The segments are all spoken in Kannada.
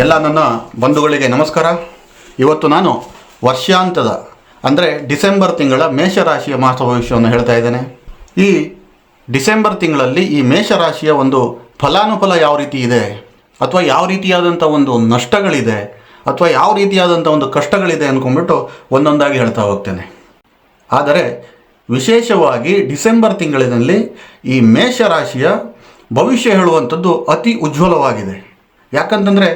ಎಲ್ಲ ನನ್ನ ಬಂಧುಗಳಿಗೆ ನಮಸ್ಕಾರ. ಇವತ್ತು ನಾನು ವರ್ಷಾಂತದ ಅಂದರೆ ಡಿಸೆಂಬರ್ ತಿಂಗಳ ಮೇಷರಾಶಿಯ ಮಾಸ ಭವಿಷ್ಯವನ್ನು ಹೇಳ್ತಾ ಇದ್ದೇನೆ. ಈ ಡಿಸೆಂಬರ್ ತಿಂಗಳಲ್ಲಿ ಈ ಮೇಷರಾಶಿಯ ಒಂದು ಫಲಾನುಫಲ ಯಾವ ರೀತಿ ಇದೆ? ಅಥವಾ ಯಾವ ರೀತಿಯಾದಂಥ ಒಂದು ನಷ್ಟಗಳಿದೆ? ಅಥವಾ ಯಾವ ರೀತಿಯಾದಂಥ ಒಂದು ಕಷ್ಟಗಳಿದೆ ಅಂದ್ಕೊಂಡ್ಬಿಟ್ಟು ಒಂದೊಂದಾಗಿ ಹೇಳ್ತಾ ಹೋಗ್ತೇನೆ. ಆದರೆ ವಿಶೇಷವಾಗಿ ಡಿಸೆಂಬರ್ ತಿಂಗಳಿನಲ್ಲಿ ಈ ಮೇಷರಾಶಿಯ ಭವಿಷ್ಯ ಹೇಳುವಂಥದ್ದು ಅತಿ ಉಜ್ವಲವಾಗಿದೆ. ಯಾಕಂತಂದರೆ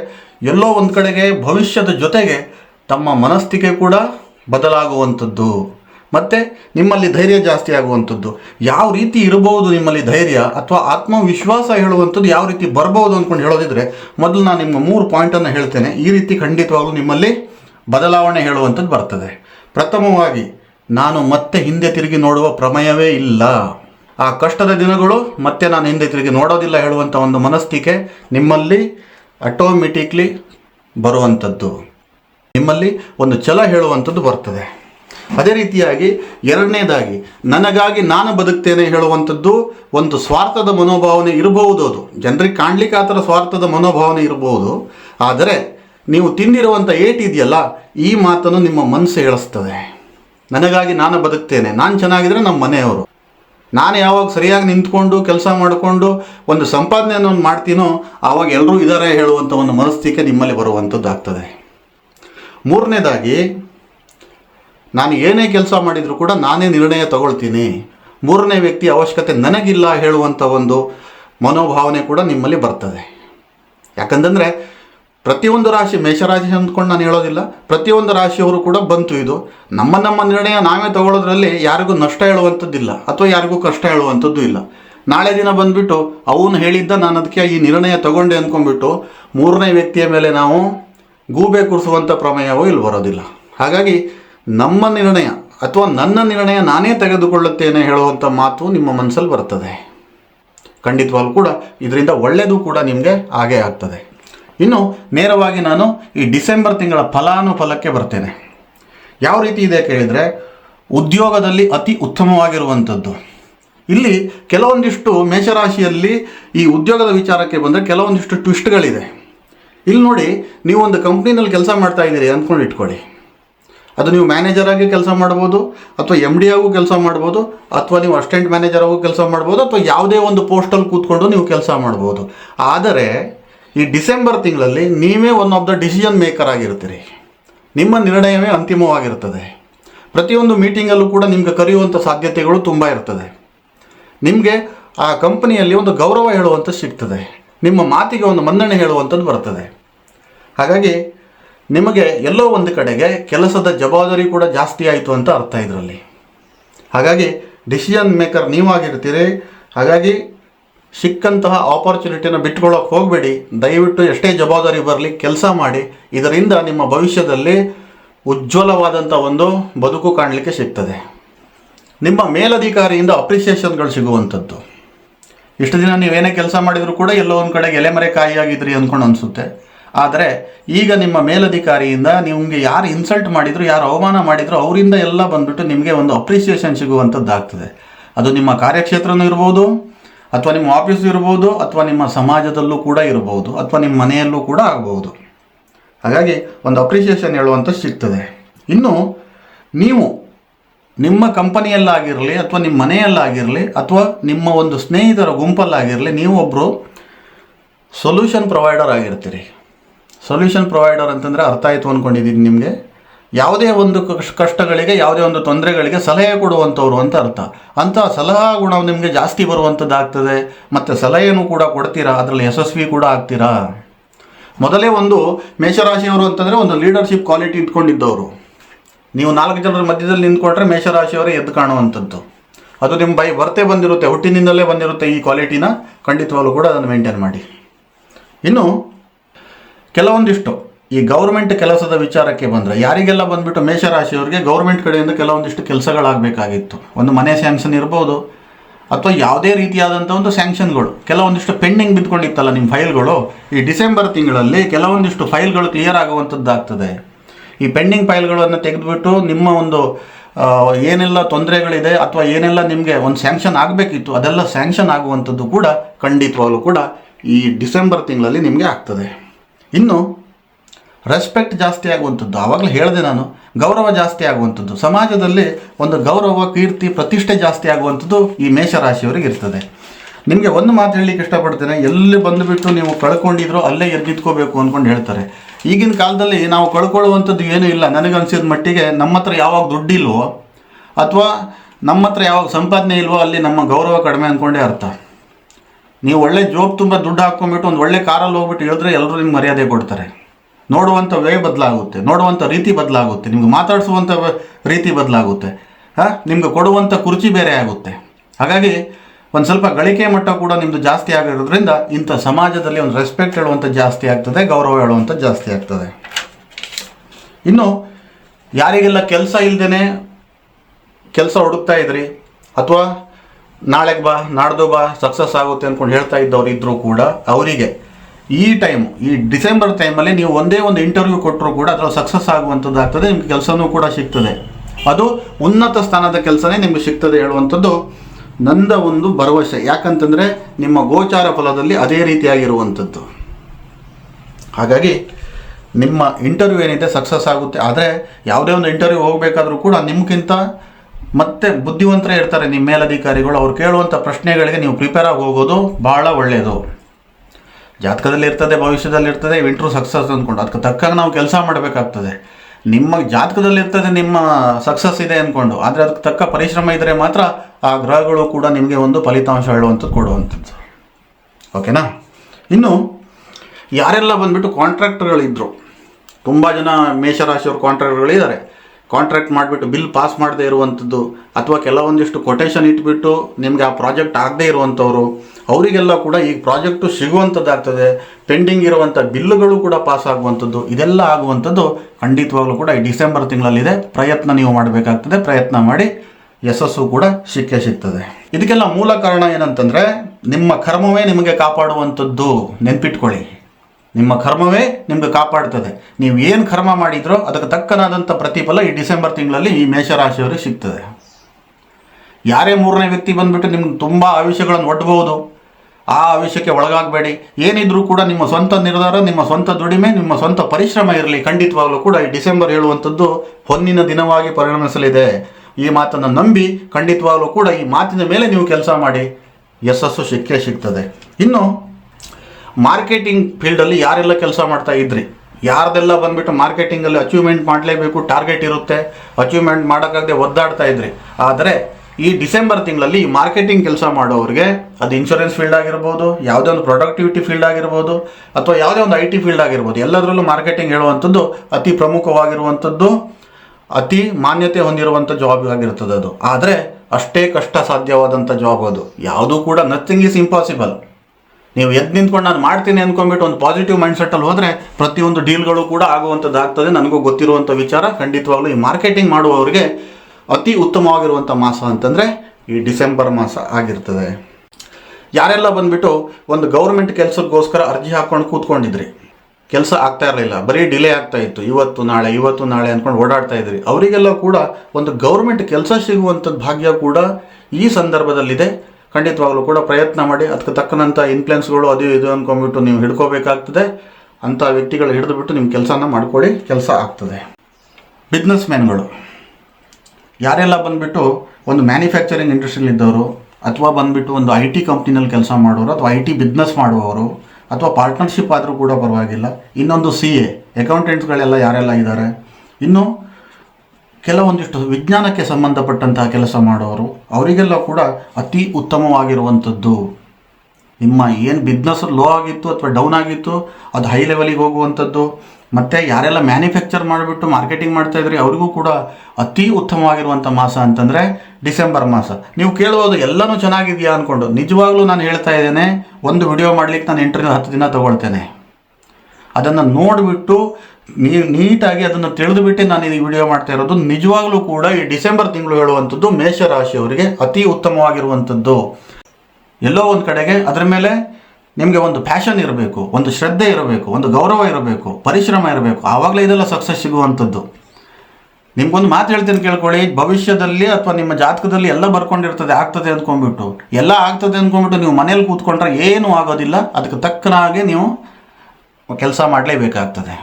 ಎಲ್ಲೋ ಒಂದು ಕಡೆಗೆ ಭವಿಷ್ಯದ ಜೊತೆಗೆ ತಮ್ಮ ಮನಸ್ಥಿಕೆ ಕೂಡ ಬದಲಾಗುವಂಥದ್ದು. ಮತ್ತು ನಿಮ್ಮಲ್ಲಿ ಧೈರ್ಯ ಜಾಸ್ತಿ ಆಗುವಂಥದ್ದು. ಯಾವ ರೀತಿ ಇರಬಹುದು ನಿಮ್ಮಲ್ಲಿ ಧೈರ್ಯ ಅಥವಾ ಆತ್ಮವಿಶ್ವಾಸ ಹೇಳುವಂಥದ್ದು ಯಾವ ರೀತಿ ಬರ್ಬೋದು ಅಂದ್ಕೊಂಡು ಹೇಳೋದಿದ್ರೆ ಮೊದಲು ನಾನು ನಿಮ್ಮ ಮೂರು ಪಾಯಿಂಟನ್ನು ಹೇಳ್ತೇನೆ. ಈ ರೀತಿ ಖಂಡಿತವಾಗಲೂ ನಿಮ್ಮಲ್ಲಿ ಬದಲಾವಣೆ ಹೇಳುವಂಥದ್ದು ಬರ್ತದೆ. ಪ್ರಥಮವಾಗಿ, ನಾನು ಮತ್ತೆ ಹಿಂದೆ ತಿರುಗಿ ನೋಡುವ ಪ್ರಮೇಯವೇ ಇಲ್ಲ. ಆ ಕಷ್ಟದ ದಿನಗಳು ಮತ್ತೆ ನಾನು ಹಿಂದೆ ತಿರುಗಿ ನೋಡೋದಿಲ್ಲ ಹೇಳುವಂಥ ಒಂದು ಮನಸ್ಥಿಕೆ ನಿಮ್ಮಲ್ಲಿ ಆಟೋಮೆಟಿಕ್ಲಿ ಬರುವಂಥದ್ದು ನಿಮ್ಮಲ್ಲಿ ಒಂದು ಛಲ ಹೇಳುವಂಥದ್ದು ಬರ್ತದೆ. ಅದೇ ರೀತಿಯಾಗಿ ಎರಡನೇದಾಗಿ, ನನಗಾಗಿ ನಾನು ಬದುಕ್ತೇನೆ ಹೇಳುವಂಥದ್ದು ಒಂದು ಸ್ವಾರ್ಥದ ಮನೋಭಾವನೆ ಇರಬಹುದು ಅದು. ಜನರಿಗೆ ಕಾಣ್ಲಿಕ್ಕೆ ಆ ಥರ ಸ್ವಾರ್ಥದ ಮನೋಭಾವನೆ ಇರಬಹುದು. ಆದರೆ ನೀವು ತಿಂದಿರುವಂಥ ಏಟ್ ಇದೆಯಲ್ಲ, ಈ ಮಾತನ್ನು ನಿಮ್ಮ ಮನಸ್ಸು ಹೇಳಿಸ್ತದೆ. ನನಗಾಗಿ ನಾನು ಬದುಕ್ತೇನೆ. ನಾನು ಚೆನ್ನಾಗಿದ್ರೆ ನಮ್ಮ ಮನೆಯವರು. ನಾನು ಯಾವಾಗ ಸರಿಯಾಗಿ ನಿಂತ್ಕೊಂಡು ಕೆಲಸ ಮಾಡಿಕೊಂಡು ಒಂದು ಸಂಪಾದನೆಯನ್ನು ಮಾಡ್ತೀನೋ, ಆವಾಗ ಎಲ್ಲರೂ ಇದ್ದಾರೆ ಹೇಳುವಂಥ ಒಂದು ಮನಸ್ಥಿಕೆ ನಿಮ್ಮಲ್ಲಿ ಬರುವಂಥದ್ದು ಆಗ್ತದೆ ಮೂರನೇದಾಗಿ, ನಾನು ಏನೇ ಕೆಲಸ ಮಾಡಿದರೂ ಕೂಡ ನಾನೇ ನಿರ್ಣಯ ತಗೊಳ್ತೀನಿ. ಮೂರನೇ ವ್ಯಕ್ತಿ ಅವಶ್ಯಕತೆ ನನಗಿಲ್ಲ ಹೇಳುವಂಥ ಒಂದು ಮನೋಭಾವನೆ ಕೂಡ ನಿಮ್ಮಲ್ಲಿ ಬರ್ತದೆ. ಯಾಕಂತಂದರೆ ಪ್ರತಿಯೊಂದು ರಾಶಿ ಮೇಷರಾಶಿ ಅಂದ್ಕೊಂಡು ನಾನು ಹೇಳೋದಿಲ್ಲ. ಪ್ರತಿಯೊಂದು ರಾಶಿಯವರು ಕೂಡ ಬಂತು ಇದು. ನಮ್ಮ ನಮ್ಮ ನಿರ್ಣಯ ನಾವೇ ತಗೊಳ್ಳೋದ್ರಲ್ಲಿ ಯಾರಿಗೂ ನಷ್ಟ ಹೇಳುವಂಥದ್ದಿಲ್ಲ ಅಥವಾ ಯಾರಿಗೂ ಕಷ್ಟ ಹೇಳುವಂಥದ್ದು ಇಲ್ಲ. ನಾಳೆ ದಿನ ಬಂದುಬಿಟ್ಟು ಅವನು ಹೇಳಿದ್ದ ನಾನು ಅದಕ್ಕೆ ಈ ನಿರ್ಣಯ ತಗೊಂಡೆ ಅಂದ್ಕೊಂಡ್ಬಿಟ್ಟು ಮೂರನೇ ವ್ಯಕ್ತಿಯ ಮೇಲೆ ನಾವು ಗೂಬೆ ಕೂರಿಸುವಂಥ ಪ್ರಮೇಯವೂ ಇಲ್ಲಿ ಬರೋದಿಲ್ಲ. ಹಾಗಾಗಿ ನಮ್ಮ ನಿರ್ಣಯ ಅಥವಾ ನನ್ನ ನಿರ್ಣಯ ನಾನೇ ತೆಗೆದುಕೊಳ್ಳುತ್ತೇನೆ ಹೇಳುವಂಥ ಮಾತು ನಿಮ್ಮ ಮನಸ್ಸಲ್ಲಿ ಬರ್ತದೆ. ಖಂಡಿತವಾಗ್ಲೂ ಕೂಡ ಇದರಿಂದ ಒಳ್ಳೆಯದು ಕೂಡ ನಿಮಗೆ ಹಾಗೇ ಆಗ್ತದೆ. ಇನ್ನು ನೇರವಾಗಿ ನಾನು ಈ ಡಿಸೆಂಬರ್ ತಿಂಗಳ ಫಲಾನುಫಲಕ್ಕೆ ಬರ್ತೇನೆ. ಯಾವ ರೀತಿ ಇದೆ ಕೇಳಿದರೆ ಉದ್ಯೋಗದಲ್ಲಿ ಅತಿ ಉತ್ತಮವಾಗಿರುವಂಥದ್ದು. ಇಲ್ಲಿ ಕೆಲವೊಂದಿಷ್ಟು ಮೇಷರಾಶಿಯಲ್ಲಿ ಈ ಉದ್ಯೋಗದ ವಿಚಾರಕ್ಕೆ ಬಂದರೆ ಕೆಲವೊಂದಿಷ್ಟು ಟ್ವಿಸ್ಟ್ಗಳಿದೆ. ಇಲ್ಲಿ ನೋಡಿ, ನೀವು ಒಂದು ಕಂಪ್ನಿನಲ್ಲಿ ಕೆಲಸ ಮಾಡ್ತಾ ಇದ್ದೀರಿ ಅಂದ್ಕೊಂಡು ಇಟ್ಕೊಳ್ಳಿ. ಅದು ನೀವು ಮ್ಯಾನೇಜರ್ ಆಗಿ ಕೆಲಸ ಮಾಡ್ಬೋದು, ಅಥವಾ ಎಂ ಡಿ ಆಗು ಕೆಲಸ ಮಾಡ್ಬೋದು, ಅಥವಾ ನೀವು ಅಸಿಸ್ಟೆಂಟ್ ಮ್ಯಾನೇಜರ್ ಆಗು ಕೆಲಸ ಮಾಡ್ಬೋದು, ಅಥವಾ ಯಾವುದೇ ಒಂದು ಪೋಸ್ಟಲ್ಲಿ ಕೂತ್ಕೊಂಡು ನೀವು ಕೆಲಸ ಮಾಡ್ಬೋದು. ಆದರೆ ಈ ಡಿಸೆಂಬರ್ ತಿಂಗಳಲ್ಲಿ ನೀವೇ one of the decision maker ಆಗಿರ್ತೀರಿ ನಿಮ್ಮ ನಿರ್ಣಯವೇ ಅಂತಿಮವಾಗಿರ್ತದೆ ಪ್ರತಿಯೊಂದು ಮೀಟಿಂಗಲ್ಲೂ ಕೂಡ ನಿಮಗೆ ಕರೆಯುವಂಥ ಸಾಧ್ಯತೆಗಳು ತುಂಬ ಇರ್ತದೆ. ನಿಮಗೆ ಆ ಕಂಪನಿಯಲ್ಲಿ ಒಂದು ಗೌರವ ಹೇಳುವಂಥ ಸಿಗ್ತದೆ. ನಿಮ್ಮ ಮಾತಿಗೆ ಒಂದು ಮನ್ನಣೆ ಹೇಳುವಂಥದ್ದು ಬರ್ತದೆ. ಹಾಗಾಗಿ ನಿಮಗೆ ಎಲ್ಲೋ ಒಂದು ಕಡೆಗೆ ಕೆಲಸದ ಜವಾಬ್ದಾರಿ ಕೂಡ ಜಾಸ್ತಿ ಆಯಿತು ಅಂತ ಅರ್ಥ ಇದರಲ್ಲಿ. ಹಾಗಾಗಿ ಡಿಸಿಷನ್ ಮೇಕರ್ ನೀವಾಗಿರ್ತೀರಿ ಹಾಗಾಗಿ ಸಿಕ್ಕಂತಹ ಆಪರ್ಚುನಿಟಿನ ಬಿಟ್ಕೊಳ್ಳೋಕೆ ಹೋಗಬೇಡಿ. ದಯವಿಟ್ಟು ಎಷ್ಟೇ ಜವಾಬ್ದಾರಿ ಬರಲಿ, ಕೆಲಸ ಮಾಡಿ. ಇದರಿಂದ ನಿಮ್ಮ ಭವಿಷ್ಯದಲ್ಲಿ ಉಜ್ವಲವಾದಂಥ ಒಂದು ಬದುಕು ಕಾಣಲಿಕ್ಕೆ ಸಿಗ್ತದೆ. ನಿಮ್ಮ ಮೇಲಧಿಕಾರಿಯಿಂದ ಅಪ್ರಿಸಿಯೇಷನ್ಗಳು ಸಿಗುವಂಥದ್ದು ಇಷ್ಟು ದಿನ ನೀವೇನೇ ಕೆಲಸ ಮಾಡಿದರೂ ಕೂಡ ಎಲ್ಲೋ ಒಂದು ಕಡೆಗೆ ಎಲೆಮರೆ ಕಾಯಿಯಾಗಿದ್ರಿ ಅಂದ್ಕೊಂಡು ಅನಿಸುತ್ತೆ. ಆದರೆ ಈಗ ನಿಮ್ಮ ಮೇಲಧಿಕಾರಿಯಿಂದ ನಿಮಗೆ ಯಾರು ಇನ್ಸಲ್ಟ್ ಮಾಡಿದ್ರು, ಯಾರು ಅವಮಾನ ಮಾಡಿದ್ರು, ಅವರಿಂದ ಎಲ್ಲ ಬಂದ್ಬಿಟ್ಟು ನಿಮಗೆ ಒಂದು ಅಪ್ರಿಸಿಯೇಷನ್ ಸಿಗುವಂಥದ್ದಾಗ್ತದೆ ಅದು ನಿಮ್ಮ ಕಾರ್ಯಕ್ಷೇತ್ರನೂ ಇರ್ಬೋದು ಅಥವಾ ನಿಮ್ಮ ಆಫೀಸ್ ಇರ್ಬೋದು, ಅಥವಾ ನಿಮ್ಮ ಸಮಾಜದಲ್ಲೂ ಕೂಡ ಇರಬಹುದು ಅಥವಾ ನಿಮ್ಮ ಮನೆಯಲ್ಲೂ ಕೂಡ ಆಗಬಹುದು ಹಾಗಾಗಿ ಒಂದು ಅಪ್ರಿಷಿಯೇಷನ್ ಹೇಳುವಂಥ ಸಿಗ್ತದೆ. ಇನ್ನು ನೀವು ನಿಮ್ಮ ಕಂಪನಿಯಲ್ಲಾಗಿರಲಿ ಅಥವಾ ನಿಮ್ಮ ಮನೆಯಲ್ಲಾಗಿರಲಿ, ಅಥವಾ ನಿಮ್ಮ ಒಂದು ಸ್ನೇಹಿತರ ಗುಂಪಲ್ಲಾಗಿರಲಿ, ನೀವು ಒಬ್ಬರು ಸೊಲ್ಯೂಷನ್ ಪ್ರೊವೈಡರ್ ಆಗಿರ್ತೀರಿ. ಸೊಲ್ಯೂಷನ್ ಪ್ರೊವೈಡರ್ ಅಂತಂದರೆ ಅರ್ಥ ಆಯಿತು ಅಂದ್ಕೊಂಡಿದ್ದೀನಿ ನಿಮಗೆ. ಯಾವುದೇ ಒಂದು ಕಷ್- ಕಷ್ಟಗಳಿಗೆ, ಯಾವುದೇ ಒಂದು ತೊಂದರೆಗಳಿಗೆ ಸಲಹೆ ಕೊಡುವಂಥವ್ರು ಅಂತ ಅರ್ಥ. ಅಂಥ ಸಲಹಾ ಗುಣ ನಿಮಗೆ ಜಾಸ್ತಿ ಬರುವಂಥದ್ದಾಗ್ತದೆ, ಮತ್ತು ಸಲಹೆಯನ್ನು ಕೂಡ ಕೊಡ್ತೀರಾ? ಅದರಲ್ಲಿ ಯಶಸ್ವಿ ಕೂಡ ಆಗ್ತೀರಾ? ಮೊದಲೇ ಒಂದು ಮೇಷರಾಶಿಯವರು ಅಂತಂದರೆ ಒಂದು ಲೀಡರ್ಶಿಪ್ ಕ್ವಾಲಿಟಿ ಇಟ್ಕೊಂಡಿದ್ದವರು. ನೀವು ನಾಲ್ಕು ಜನರ ಮಧ್ಯದಲ್ಲಿ ನಿಂತ್ಕೊಂಡ್ರೆ ಮೇಷರಾಶಿಯವರೇ ಎದ್ದು ಕಾಣುವಂಥದ್ದು. ಅದು ನಿಮ್ಮ ಬೈ ಬರ್ತೇ ಬಂದಿರುತ್ತೆ, ಹುಟ್ಟಿನಿಂದಲೇ ಬಂದಿರುತ್ತೆ ಈ ಕ್ವಾಲಿಟಿನ ಖಂಡಿತವಾಗಲೂ ಕೂಡ ಅದನ್ನು ಮೇಂಟೈನ್ ಮಾಡಿ. ಇನ್ನು ಕೆಲವೊಂದಿಷ್ಟು. ಈ ಗೌರ್ಮೆಂಟ್ ಕೆಲಸದ ವಿಚಾರಕ್ಕೆ ಬಂದರೆ, ಯಾರಿಗೆಲ್ಲ ಬಂದ್ಬಿಟ್ಟು ಮೇಷರಾಶಿಯವರಿಗೆ ಗೌರ್ಮೆಂಟ್ ಕಡೆಯಿಂದ ಕೆಲವೊಂದಿಷ್ಟು ಕೆಲಸಗಳಾಗಬೇಕಾಗಿತ್ತು. ಒಂದು ಮನೆ ಸ್ಯಾಂಕ್ಷನ್ ಇರ್ಬೋದು, ಅಥವಾ ಯಾವುದೇ ರೀತಿಯಾದಂಥ ಒಂದು ಸ್ಯಾಂಕ್ಷನ್ಗಳು ಕೆಲವೊಂದಿಷ್ಟು ಪೆಂಡಿಂಗ್ ಬಿದ್ದುಕೊಂಡಿತ್ತಲ್ಲ ನಿಮ್ಮ ಫೈಲ್ಗಳು ಈ ಡಿಸೆಂಬರ್ ತಿಂಗಳಲ್ಲಿ ಕೆಲವೊಂದಿಷ್ಟು ಫೈಲ್ಗಳು ಕ್ಲಿಯರ್ ಆಗುವಂಥದ್ದಾಗ್ತದೆ. ಈ ಪೆಂಡಿಂಗ್ ಫೈಲ್ಗಳನ್ನು ತೆಗೆದುಬಿಟ್ಟು ನಿಮ್ಮ ಒಂದು ಏನೆಲ್ಲ ತೊಂದರೆಗಳಿದೆ ಅಥವಾ ಏನೆಲ್ಲ ನಿಮಗೆ ಒಂದು ಸ್ಯಾಂಕ್ಷನ್ ಆಗಬೇಕಿತ್ತು, ಅದೆಲ್ಲ ಸ್ಯಾಂಕ್ಷನ್ ಆಗುವಂಥದ್ದು ಕೂಡ ಖಂಡಿತವಾಗಲೂ ಕೂಡ ಈ ಡಿಸೆಂಬರ್ ತಿಂಗಳಲ್ಲಿ ನಿಮಗೆ ಆಗ್ತದೆ. ಇನ್ನು ರೆಸ್ಪೆಕ್ಟ್ ಜಾಸ್ತಿ ಆಗುವಂಥದ್ದು. ಆವಾಗಲೇ ಹೇಳಿದೆ ನಾನು, ಗೌರವ ಜಾಸ್ತಿ ಆಗುವಂಥದ್ದು. ಸಮಾಜದಲ್ಲಿ ಒಂದು ಗೌರವ, ಕೀರ್ತಿ, ಪ್ರತಿಷ್ಠೆ ಜಾಸ್ತಿ ಆಗುವಂಥದ್ದು ಈ ಮೇಷರಾಶಿಯವರಿಗೆ ಇರ್ತದೆ. ನಿಮಗೆ ಒಂದು ಮಾತು ಹೇಳಲಿಕ್ಕೆ ಇಷ್ಟಪಡ್ತೇನೆ, ಎಲ್ಲಿ ಬಂದುಬಿಟ್ಟು ನೀವು ಕಳ್ಕೊಂಡಿದ್ರೋ ಅಲ್ಲೇ ಎದ್ದಿತ್ಕೋಬೇಕು ಅಂದ್ಕೊಂಡು ಹೇಳ್ತಾರೆ. ಈಗಿನ ಕಾಲದಲ್ಲಿ ನಾವು ಕಳ್ಕೊಳ್ಳುವಂಥದ್ದು ಏನೂ ಇಲ್ಲ. ನನಗನ್ಸಿದ ಮಟ್ಟಿಗೆ ನಮ್ಮ ಹತ್ರ ಯಾವಾಗ ದುಡ್ಡಿಲ್ವೋ, ಅಥವಾ ನಮ್ಮ ಹತ್ರ ಯಾವಾಗ ಸಂಪಾದನೆ ಇಲ್ವೋ ಅಲ್ಲಿ ನಮ್ಮ ಗೌರವ ಕಡಿಮೆ ಅಂದ್ಕೊಂಡೇ ಅರ್ಥ. ನೀವು ಒಳ್ಳೆ ಜೋಬ್ ತುಂಬ ದುಡ್ಡು ಹಾಕ್ಕೊಂಬಿಟ್ಟು ಒಂದು ಒಳ್ಳೆ ಕಾರಲ್ಲಿ ಹೋಗ್ಬಿಟ್ಟು ಹೇಳಿದ್ರೆ ಎಲ್ಲರೂ ನಿಮ್ಗೆ ಮರ್ಯಾದೆ ಕೊಡ್ತಾರೆ. ನೋಡುವಂಥ ವೇ ಬದಲಾಗುತ್ತೆ ನೋಡುವಂಥ ರೀತಿ ಬದಲಾಗುತ್ತೆ, ನಿಮ್ಗೆ ಮಾತಾಡಿಸುವಂಥ ರೀತಿ ಬದಲಾಗುತ್ತೆ, ಹಾಂ? ನಿಮ್ಗೆ ಕೊಡುವಂಥ ಕುರ್ಚಿ ಬೇರೆ ಆಗುತ್ತೆ. ಹಾಗಾಗಿ ಒಂದು ಸ್ವಲ್ಪ ಗಳಿಕೆ ಮಟ್ಟ ಕೂಡ ನಿಮ್ಮದು ಜಾಸ್ತಿ ಆಗಿರೋದ್ರಿಂದ ಇಂಥ ಸಮಾಜದಲ್ಲಿ ಒಂದು ರೆಸ್ಪೆಕ್ಟ್ ಹೇಳುವಂಥ ಜಾಸ್ತಿ ಆಗ್ತದೆ, ಗೌರವ ಹೇಳುವಂಥ ಜಾಸ್ತಿ ಆಗ್ತದೆ. ಇನ್ನು ಯಾರಿಗೆಲ್ಲ ಕೆಲಸ ಇಲ್ಲದೇ ಕೆಲಸ ಹುಡುಕ್ತಾ ಇದ್ರಿ, ಅಥವಾ ನಾಳೆಗೆ ಬಾ, ನಾಡ್ದು ಬಾ ಸಕ್ಸಸ್ ಆಗುತ್ತೆ ಅಂದ್ಕೊಂಡು ಹೇಳ್ತಾ ಇದ್ದವ್ರು ಇದ್ದರೂ ಕೂಡ, ಅವರಿಗೆ ಈ ಟೈಮ್ ಈ ಡಿಸೆಂಬರ್ ಟೈಮಲ್ಲಿ ನೀವು ಒಂದೇ ಒಂದು ಇಂಟರ್ವ್ಯೂ ಕೊಟ್ಟರು ಕೂಡ ಅದರ ಸಕ್ಸಸ್ ಆಗುವಂಥದ್ದು ಆಗ್ತದೆ ನಿಮ್ಗೆ ಕೆಲಸನೂ ಕೂಡ ಸಿಗ್ತದೆ. ಅದು ಉನ್ನತ ಸ್ಥಾನದ ಕೆಲಸನೇ ನಿಮಗೆ ಸಿಗ್ತದೆ ಹೇಳುವಂಥದ್ದು ನಂದ ಒಂದು ಭರವಸೆ. ಯಾಕಂತಂದರೆ ನಿಮ್ಮ ಗೋಚಾರ ಫಲದಲ್ಲಿ ಅದೇ ರೀತಿಯಾಗಿರುವಂಥದ್ದು. ಹಾಗಾಗಿ ನಿಮ್ಮ ಇಂಟರ್ವ್ಯೂ ಏನಿದೆ ಸಕ್ಸಸ್ ಆಗುತ್ತೆ. ಆದರೆ ಯಾವುದೇ ಒಂದು ಇಂಟರ್ವ್ಯೂ ಹೋಗಬೇಕಾದ್ರೂ ಕೂಡ ನಿಮ್ಗಿಂತ ಮತ್ತೆ ಬುದ್ಧಿವಂತರೇ ಇರ್ತಾರೆ. ನಿಮ್ಮ ಮೇಲಧಿಕಾರಿಗಳು ಅವ್ರು ಕೇಳುವಂಥ ಪ್ರಶ್ನೆಗಳಿಗೆ ನೀವು ಪ್ರಿಪೇರ್ ಆಗಿ ಹೋಗೋದು ಭಾಳ ಒಳ್ಳೆಯದು ಜಾತಕದಲ್ಲಿ ಇರ್ತದೆ, ಭವಿಷ್ಯದಲ್ಲಿ ಇರ್ತದೆ ಇಂಟ್ರೂ ಸಕ್ಸಸ್ ಅಂದ್ಕೊಂಡು ಅದಕ್ಕೆ ತಕ್ಕಾಗ ನಾವು ಕೆಲಸ ಮಾಡಬೇಕಾಗ್ತದೆ. ನಿಮ್ಮ ಜಾತಕದಲ್ಲಿ ಇರ್ತದೆ, ನಿಮ್ಮ ಸಕ್ಸಸ್ ಇದೆ ಅಂದ್ಕೊಂಡು ಆದರೆ ಅದಕ್ಕೆ ತಕ್ಕ ಪರಿಶ್ರಮ ಇದ್ದರೆ ಮಾತ್ರ ಆ ಗ್ರಹಗಳು ಕೂಡ ನಿಮಗೆ ಒಂದು ಫಲಿತಾಂಶ ಹೇಳುವಂಥದ್ದು ಕೊಡುವಂಥದ್ದು. ಓಕೆನಾ? ಇನ್ನು, ಯಾರೆಲ್ಲ ಬಂದ್ಬಿಟ್ಟು ಕಾಂಟ್ರಾಕ್ಟ್ಗಳಿದ್ದರು ತುಂಬ ಜನ ಮೇಷರಾಶಿಯವ್ರ ಕಾಂಟ್ರಾಕ್ಟ್ಗಳಿದ್ದಾರೆ ಕಾಂಟ್ರಾಕ್ಟ್ ಮಾಡಿಬಿಟ್ಟು ಬಿಲ್ ಪಾಸ್ ಮಾಡದೇ ಇರುವಂಥದ್ದು ಅಥವಾ ಕೆಲವೊಂದಿಷ್ಟು ಕೊಟೇಶನ್ ಇಟ್ಬಿಟ್ಟು ನಿಮಗೆ ಆ ಪ್ರಾಜೆಕ್ಟ್ ಆಗದೇ ಇರುವಂಥವ್ರು, ಅವರಿಗೆಲ್ಲ ಕೂಡ ಈ ಪ್ರಾಜೆಕ್ಟು ಸಿಗುವಂಥದ್ದಾಗ್ತದೆ. ಪೆಂಡಿಂಗ್ ಇರುವಂಥ ಬಿಲ್ಲುಗಳು ಕೂಡ ಪಾಸ್ ಆಗುವಂಥದ್ದು, ಇದೆಲ್ಲ ಆಗುವಂಥದ್ದು ಖಂಡಿತವಾಗ್ಲೂ ಕೂಡ ಈ ಡಿಸೆಂಬರ್ ತಿಂಗಳಲ್ಲಿದೆ. ಪ್ರಯತ್ನ ನೀವು ಮಾಡಬೇಕಾಗ್ತದೆ. ಪ್ರಯತ್ನ ಮಾಡಿ ಯಶಸ್ಸು ಕೂಡ ಸಿಕ್ಕೇ ಸಿಗ್ತದೆ. ಇದಕ್ಕೆಲ್ಲ ಮೂಲ ಕಾರಣ ಏನಂತಂದರೆ, ನಿಮ್ಮ ಕರ್ಮವೇ ನಿಮಗೆ ಕಾಪಾಡುವಂಥದ್ದು. ನೆನ್ಪಿಟ್ಕೊಳ್ಳಿ. ನಿಮ್ಮ ಕರ್ಮವೇ ನಿಮ್ಗೆ ಕಾಪಾಡ್ತದೆ. ನೀವು ಏನು ಕರ್ಮ ಮಾಡಿದ್ರೋ ಅದಕ್ಕೆ ತಕ್ಕನಾದಂಥ ಪ್ರತಿಫಲ ಈ ಡಿಸೆಂಬರ್ ತಿಂಗಳಲ್ಲಿ ಈ ಮೇಷರಾಶಿಯವರಿಗೆ ಸಿಗ್ತದೆ. ಯಾರೇ ಮೂರನೇ ವ್ಯಕ್ತಿ ಬಂದ್ಬಿಟ್ಟು ನಿಮ್ಗೆ ತುಂಬ ಆವಿಷ್ಯಗಳನ್ನು ಒಡ್ಬೋದು. ಆ ಆವಿಷ್ಯಕ್ಕೆ ಒಳಗಾಗಬೇಡಿ. ಏನಿದ್ರೂ ಕೂಡ ನಿಮ್ಮ ಸ್ವಂತ ನಿರ್ಧಾರ, ನಿಮ್ಮ ಸ್ವಂತ ದುಡಿಮೆ, ನಿಮ್ಮ ಸ್ವಂತ ಪರಿಶ್ರಮ ಇರಲಿ. ಖಂಡಿತವಾಗಲೂ ಕೂಡ ಈ ಡಿಸೆಂಬರ್ ಹೇಳುವಂಥದ್ದು ಹೊನ್ನಿನ ದಿನವಾಗಿ ಪರಿಣಮಿಸಲಿದೆ. ಈ ಮಾತನ್ನು ನಂಬಿ ಖಂಡಿತವಾಗಲೂ ಕೂಡ ಈ ಮಾತಿನ ಮೇಲೆ ನೀವು ಕೆಲಸ ಮಾಡಿ. ಯಶಸ್ಸು ಸಿಕ್ಕೇ ಸಿಗ್ತದೆ. ಇನ್ನು ಮಾರ್ಕೆಟಿಂಗ್ ಫೀಲ್ಡಲ್ಲಿ ಯಾರೆಲ್ಲ ಕೆಲಸ ಮಾಡ್ತಾ ಇದ್ರಿ? ಯಾರ್ದೆಲ್ಲ ಬಂದ್ಬಿಟ್ಟು ಮಾರ್ಕೆಟಿಂಗಲ್ಲಿ ಅಚೀವ್ಮೆಂಟ್ ಮಾಡಲೇಬೇಕು ಟಾರ್ಗೆಟ್ ಇರುತ್ತೆ ಅಚೀವ್ಮೆಂಟ್ ಮಾಡೋಕ್ಕಾಗದೆ ಒದ್ದಾಡ್ತಾ ಇದ್ರಿ? ಆದರೆ ಈ ಡಿಸೆಂಬರ್ ತಿಂಗಳಲ್ಲಿ ಮಾರ್ಕೆಟಿಂಗ್ ಕೆಲಸ ಮಾಡೋರಿಗೆ ಅದು ಇನ್ಶೂರೆನ್ಸ್ ಫೀಲ್ಡ್ ಆಗಿರ್ಬೋದು, ಯಾವುದೇ ಒಂದು ಪ್ರೊಡಕ್ಟಿವಿಟಿ ಫೀಲ್ಡ್ ಆಗಿರ್ಬೋದು, ಅಥವಾ ಯಾವುದೇ ಒಂದು ಐ ಟಿ ಫೀಲ್ಡ್ ಆಗಿರ್ಬೋದು, ಎಲ್ಲದರಲ್ಲೂ ಮಾರ್ಕೆಟಿಂಗ್ ಹೇಳುವಂಥದ್ದು ಅತಿ ಪ್ರಮುಖವಾಗಿರುವಂಥದ್ದು, ಅತಿ ಮಾನ್ಯತೆ ಹೊಂದಿರುವಂಥ ಜಾಬ್ ಆಗಿರ್ತದೆ ಅದು. ಆದರೆ ಅಷ್ಟೇ ಕಷ್ಟ ಸಾಧ್ಯವಾದಂಥ ಜಾಬ್ ಅದು. ಯಾವುದೂ ಕೂಡ ನಥಿಂಗ್ ಈಸ್ ಇಂಪಾಸಿಬಲ್ ನೀವು ಎದ್ದು ನಿಂತ್ಕೊಂಡು ನಾನು ಮಾಡ್ತೀನಿ ಅಂದ್ಕೊಂಡ್ಬಿಟ್ಟು ಒಂದು ಪಾಸಿಟಿವ್ ಮೈಂಡ್ ಮೈಂಡ್ಸೆಟ್ಟಲ್ಲಿ ಹೋದರೆ ಪ್ರತಿಯೊಂದು ಡೀಲ್ಗಳು ಕೂಡ ಆಗುವಂಥದ್ದು ಆಗ್ತದೆ. ನನಗೂ ಗೊತ್ತಿರುವಂಥ ವಿಚಾರ ಖಂಡಿತವಾಗ್ಲೂ ಈ ಮಾರ್ಕೆಟಿಂಗ್ ಮಾಡುವವರಿಗೆ ಅತಿ ಉತ್ತಮವಾಗಿರುವಂಥ ಮಾಸ ಅಂತಂದರೆ ಈ ಡಿಸೆಂಬರ್ ಮಾಸ ಆಗಿರ್ತದೆ. ಯಾರೆಲ್ಲ ಬಂದ್ಬಿಟ್ಟು ಒಂದು ಗೌರ್ಮೆಂಟ್ ಕೆಲಸಕ್ಕೋಸ್ಕರ ಅರ್ಜಿ ಹಾಕ್ಕೊಂಡು ಕೂತ್ಕೊಂಡಿದ್ರಿ. ಕೆಲಸ ಆಗ್ತಾ ಇರಲಿಲ್ಲ. ಬರೀ ಡಿಲೇ ಆಗ್ತಾ ಇತ್ತು. ಇವತ್ತು ನಾಳೆ ಇವತ್ತು ನಾಳೆ ಅಂದ್ಕೊಂಡು ಓಡಾಡ್ತಾ ಇದ್ರಿ. ಅವರಿಗೆಲ್ಲ ಕೂಡ ಒಂದು ಗೌರ್ಮೆಂಟ್ ಕೆಲಸ ಸಿಗುವಂಥದ್ದು ಭಾಗ್ಯ ಕೂಡ ಈ ಸಂದರ್ಭದಲ್ಲಿದೆ. ಖಂಡಿತವಾಗ್ಲೂ ಕೂಡ ಪ್ರಯತ್ನ ಮಾಡಿ, ಅದಕ್ಕೆ ತಕ್ಕನಂಥ ಇನ್ಫ್ಲುಯೆನ್ಸ್ಗಳು ಅದು ಇದು ಅಂದ್ಕೊಂಡ್ಬಿಟ್ಟು ನೀವು ಹಿಡ್ಕೋಬೇಕಾಗ್ತದೆ. ಅಂಥ ವ್ಯಕ್ತಿಗಳು ಹಿಡಿದುಬಿಟ್ಟು ನಿಮ್ಮ ಕೆಲಸನ ಮಾಡ್ಕೊಳ್ಳಿ, ಕೆಲಸ ಆಗ್ತದೆ. ಬಿಸ್ನೆಸ್ ಮ್ಯಾನ್ಗಳು ಯಾರೆಲ್ಲ ಬಂದುಬಿಟ್ಟು ಒಂದು ಮ್ಯಾನುಫ್ಯಾಕ್ಚರಿಂಗ್ ಇಂಡಸ್ಟ್ರಿಯಲ್ಲಿ ಇದ್ದವರು, ಅಥವಾ ಬಂದುಬಿಟ್ಟು ಒಂದು ಐ ಟಿ ಕಂಪ್ನಿನಲ್ಲಿ ಕೆಲಸ ಮಾಡೋರು, ಅಥವಾ ಐ ಟಿ ಬಿಸ್ನೆಸ್ ಮಾಡುವವರು, ಅಥವಾ ಪಾರ್ಟ್ನರ್ಶಿಪ್ ಆದರೂ ಕೂಡ ಪರವಾಗಿಲ್ಲ, ಇನ್ನೊಂದು ಸಿ ಎ ಅಕೌಂಟೆಂಟ್ಸ್ಗಳೆಲ್ಲ ಯಾರೆಲ್ಲ ಇದ್ದಾರೆ, ಇನ್ನು ಕೆಲವೊಂದಿಷ್ಟು ವಿಜ್ಞಾನಕ್ಕೆ ಸಂಬಂಧಪಟ್ಟಂತಹ ಕೆಲಸ ಮಾಡೋರು, ಅವರಿಗೆಲ್ಲ ಕೂಡ ಅತಿ ಉತ್ತಮವಾಗಿರುವಂಥದ್ದು. ನಿಮ್ಮ ಏನು ಬಿಸ್ನೆಸ್ ಲೋ ಆಗಿತ್ತು ಅಥವಾ ಡೌನ್ ಆಗಿತ್ತು, ಅದು ಹೈ ಲೆವೆಲಿಗೆ ಹೋಗುವಂಥದ್ದು, ಮತ್ತು ಯಾರೆಲ್ಲ ಮ್ಯಾನುಫ್ಯಾಕ್ಚರ್ ಮಾಡಿಬಿಟ್ಟು ಮಾರ್ಕೆಟಿಂಗ್ ಮಾಡ್ತಾ ಇದ್ರಿ ಅವರಿಗೂ ಕೂಡ ಅತಿ ಉತ್ತಮವಾಗಿರುವಂಥ ಮಾಸ ಅಂತಂದರೆ ಡಿಸೆಂಬರ್ ಮಾಸ. ನೀವು ಕೇಳ್ಬೋದು ಎಲ್ಲನೂ ಚೆನ್ನಾಗಿದೆಯಾ ಅಂದ್ಕೊಂಡು ನಿಜವಾಗ್ಲೂ ನಾನು ಹೇಳ್ತಾ ಇದ್ದೇನೆ, ಒಂದು ವಿಡಿಯೋ ಮಾಡಲಿಕ್ಕೆ ನಾನು ಎಂಟರಿಂದ ಹತ್ತು ದಿನ ತಗೊಳ್ತೇನೆ. ಅದನ್ನು ನೋಡಿಬಿಟ್ಟು ನೀ ನೀಟಾಗಿ ಅದನ್ನು ತಿಳಿದುಬಿಟ್ಟು ನಾನು ಈ ವಿಡಿಯೋ ಮಾಡ್ತಾ ಇರೋದು ನಿಜವಾಗ್ಲೂ ಕೂಡ ಈ ಡಿಸೆಂಬರ್ ತಿಂಗಳು ಹೇಳುವಂಥದ್ದು ಮೇಷರಾಶಿಯವರಿಗೆ ಅತಿ ಉತ್ತಮವಾಗಿರುವಂಥದ್ದು. ಎಲ್ಲೋ ಒಂದು ಕಡೆಗೆ ಅದರ ಮೇಲೆ ನಿಮಗೆ ಒಂದು ಪ್ಯಾಷನ್ ಇರಬೇಕು, ಒಂದು ಶ್ರದ್ಧೆ ಇರಬೇಕು, ಒಂದು ಗೌರವ ಇರಬೇಕು, ಪರಿಶ್ರಮ ಇರಬೇಕು. ಆವಾಗಲೇ ಇದೆಲ್ಲ ಸಕ್ಸಸ್ ಸಿಗುವಂಥದ್ದು. ನಿಮ್ಗೊಂದು ಮಾತು ಹೇಳ್ತೀನಿ ಕೇಳ್ಕೊಳ್ಳಿ, ಭವಿಷ್ಯದಲ್ಲಿ ಅಥವಾ ನಿಮ್ಮ ಜಾತಕದಲ್ಲಿ ಎಲ್ಲ ಬರ್ಕೊಂಡಿರ್ತದೆ, ಆಗ್ತದೆ ಅಂದ್ಕೊಂಡ್ಬಿಟ್ಟು ಎಲ್ಲ ಆಗ್ತದೆ ಅಂದ್ಕೊಂಡ್ಬಿಟ್ಟು ನೀವು ಮನೇಲಿ ಕೂತ್ಕೊಂಡ್ರೆ ಏನೂ ಆಗೋದಿಲ್ಲ. ಅದಕ್ಕೆ ತಕ್ಕನಾಗಿ ನೀವು ಕೆಲಸ ಮಾಡಲೇಬೇಕಾಗ್ತದೆ.